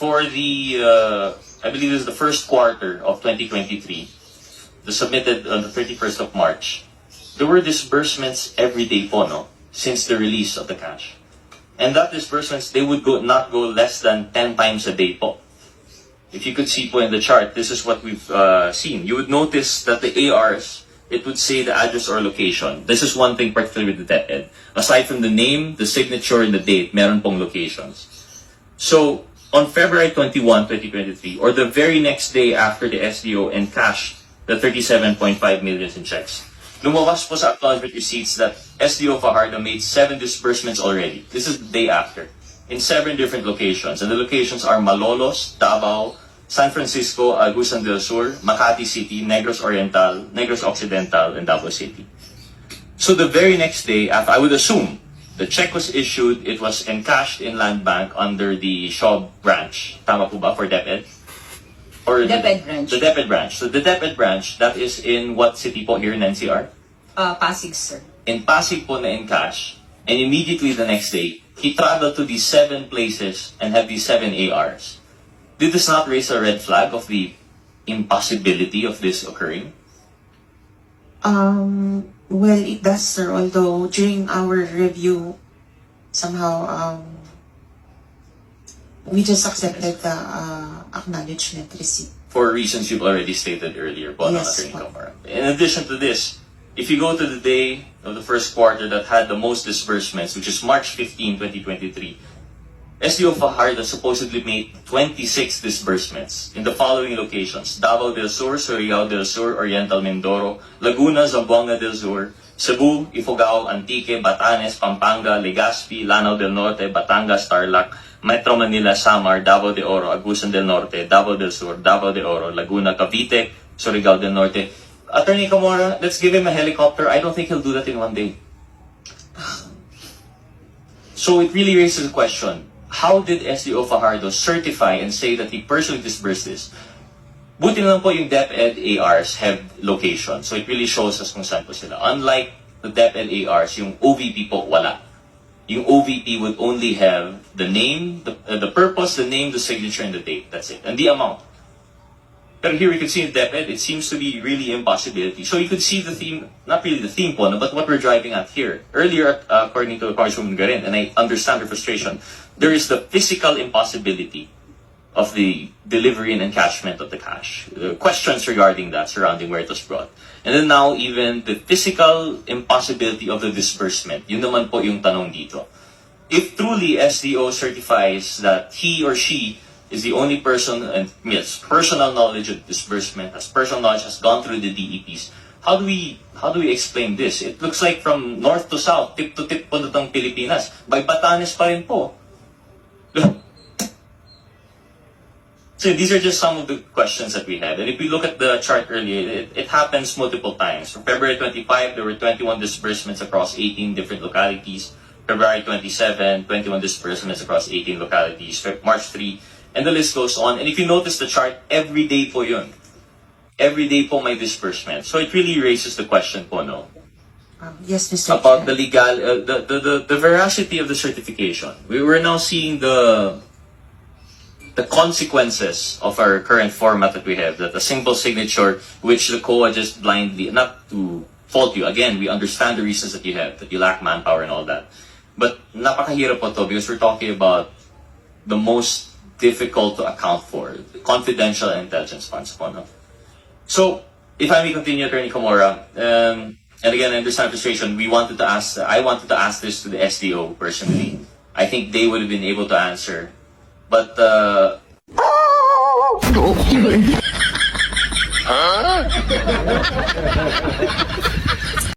for the, uh, I believe this is the first quarter of 2023, the submitted on the 31st of March, there were disbursements every day po, no? Since the release of the cash. And that disbursements, they would go not go less than 10 times a day po. If you could see po in the chart, this is what we've uh, seen. You would notice that the ARs, it would say the address or location. This is one thing particularly with the DepEd. Aside from the name, the signature, and the date, meron pong locations. So, on February 21, 2023, or the very next day after the SDO encashed the 37.5 million in checks, lumabas po sa acknowledgement receipts that SDO Fajardo made seven disbursements already. This is the day after, in seven different locations. And the locations are Malolos, Davao, San Francisco, Agusan del Sur, Makati City, Negros Oriental, Negros Occidental, and Davao City. So the very next day, after I would assume the check was issued, it was encashed in Land Bank under the Shaw branch. Tama po ba for DepEd? Or the- DepEd branch. The DepEd branch. So the DepEd branch, that is in what city po here in NCR? Uh, Pasig, sir. In Pasig po na encash, and immediately the next day, he traveled to these seven places and had these seven ARs. Did this not raise a red flag of the impossibility of this occurring? Um, well, it does, sir. Although during our review, somehow um, we just accepted the uh, acknowledgement receipt. for reasons you've already stated earlier po, Yes, Attorney. Camara. In addition to this, if you go to the day of the first quarter that had the most disbursements, which is March 15, 2023, SDO Fajardo supposedly made 26 disbursements in the following locations. Davao del Sur, Surigao del Sur, Oriental Mindoro, Laguna, Zamboanga del Sur, Cebu, Ifugao, Antique, Batanes, Pampanga, Legazpi, Lanao del Norte, Batangas, Tarlac, Metro Manila, Samar, Davao de Oro, Agusan del Norte, Davao del Sur, Davao de Oro, Laguna, Cavite, Surigao del Norte. Attorney Camora, let's give him a helicopter. I don't think he'll do that in one day. So it really raises the question, how did SDO Fajardo certify and say that he personally disbursed this? Buti na lang po yung DepEd ARs have location. So it really shows us kung saan po sila. Unlike the DepEd ARs, yung OVP po wala. Yung OVP would only have the name, the, uh, the purpose, the name, the signature, and the date. That's it. And the amount. But here we could see in DepEd, it seems to be really impossibility. So you could see the theme, not really the theme po, no, but what we're driving at here. Earlier, uh, according to the Congresswoman Garin, and I understand her frustration, there is the physical impossibility of the delivery and encashment of the cash. Uh, questions regarding that, surrounding where it was brought. And then now, even the physical impossibility of the disbursement. Yun naman po yung tanong dito. If truly SDO certifies that he or she is the only person and yes, personal knowledge of disbursement, has personal knowledge, has gone through the DEPs, how do we how do we explain this? It looks like from north to south, tip to tip po nitong Pilipinas. By Batanes pa rin po. So these are just some of the questions that we had. And if we look at the chart earlier, it, it happens multiple times. From February 25, there were 21 disbursements across 18 different localities. February 27, 21 disbursements across 18 localities. March 3, and the list goes on. And if you notice the chart, every day po yun. Every day po may disbursement. So it really raises the question po, no? Um, yes, Mr. about the legal, uh, the, the, the, the veracity of the certification. We were now seeing the the consequences of our current format that we have, that a simple signature which the COA just blindly, not to fault you, again, we understand the reasons that you have, that you lack manpower and all that. But napakahirap po to because we're talking about the most difficult to account for, confidential intelligence funds po, no? So, if I may continue, Attorney Komora, um, and again, I understand frustration. We wanted to ask, I wanted to ask this to the SDO personally. I think they would have been able to answer. But, uh,